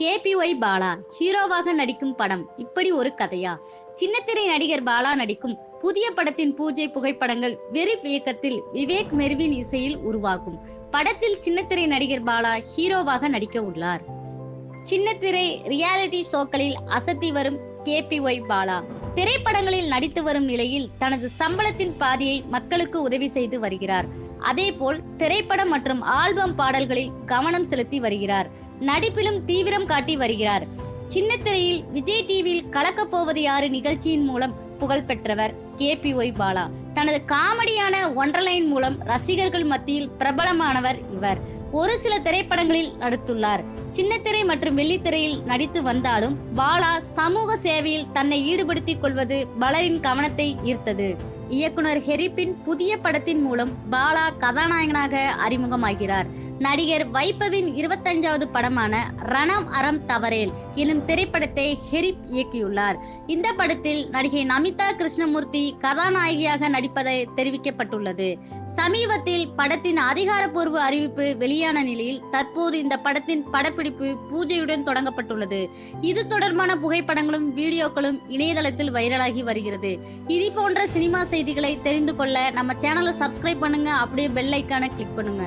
KPY Bala ஹீரோவாக நடிக்கும் படம் இப்படி ஒரு கதையா? சின்னத்திரை நடிகர் பாலா நடிக்கும் புதிய படத்தின் பூஜை புகைப்படங்கள் வெறி இயக்கத்தில் விவேக் மெர்வின் இசையில் உருவாகும். படத்தில் சின்னத்திரை நடிகர் பாலா ஹீரோவாக நடிக்க உள்ளார். சின்னத்திரை ரியாலிட்டி ஷோக்களில் அசத்தி வரும் கேபிஒய் பாலா திரைப்படங்களில் நடித்து வரும் நிலையில் தனது சம்பளத்தின் பாதியை மக்களுக்கு உதவி செய்து வருகிறார். அதேபோல் திரைப்படம் மற்றும் ஆல்பம் பாடல்களில் கவனம் செலுத்தி வருகிறார். நடிப்பிலும் தீவிரம் காட்டி வருகிறார். சின்னத்திரையில் விஜய் டிவியில் கலக்கப் போவது யாரு நிகழ்ச்சியின் மூலம் புகழ் பெற்றவர் கேபிஒய் பாலா. தனது காமெடியான ஒன்றலைன் மூலம் ரசிகர்கள் மத்தியில் பிரபலமானவர் இவர். ஒரு சில திரைப்படங்களில் நடித்துள்ளார். சின்னத்திரை மற்றும் வெள்ளித்திரையில் நடித்து வந்தாலும் பாலா சமூக சேவையில் தன்னை ஈடுபடுத்திக் கொள்வது பலரின் கவனத்தை ஈர்த்தது. இயக்குனர் ஹெரிப்பின் புதிய படத்தின் மூலம் பாலா கதாநாயகனாக அறிமுகமாகிறார். நடிகர் வைபவின் இருபத்தஞ்சாவது படமான ரணம் அறம் தவறேல் எனும் திரைப்படத்தை ஹெரிப் இயக்கியுள்ளார். இந்த படத்தில் நடிகை நமிதா கிருஷ்ணமூர்த்தி கதாநாயகியாக நடிப்பதை தெரிவிக்கப்பட்டுள்ளது. சமீபத்தில் படத்தின் அதிகாரப்பூர்வ அறிவிப்பு வெளியான நிலையில் தற்போது இந்த படத்தின் படப்பிடிப்பு பூஜையுடன் தொடங்கப்பட்டுள்ளது. இது தொடர்பான புகைப்படங்களும் வீடியோக்களும் இணையதளத்தில் வைரலாகி வருகிறது. இது போன்ற சினிமா செய்திகளை தெரிந்து கொள்ள நம்ம சேனலை சப்ஸ்கிரைப் பண்ணுங்க அப்படியே பெல் ஐக்கானை கிளிக் பண்ணுங்க.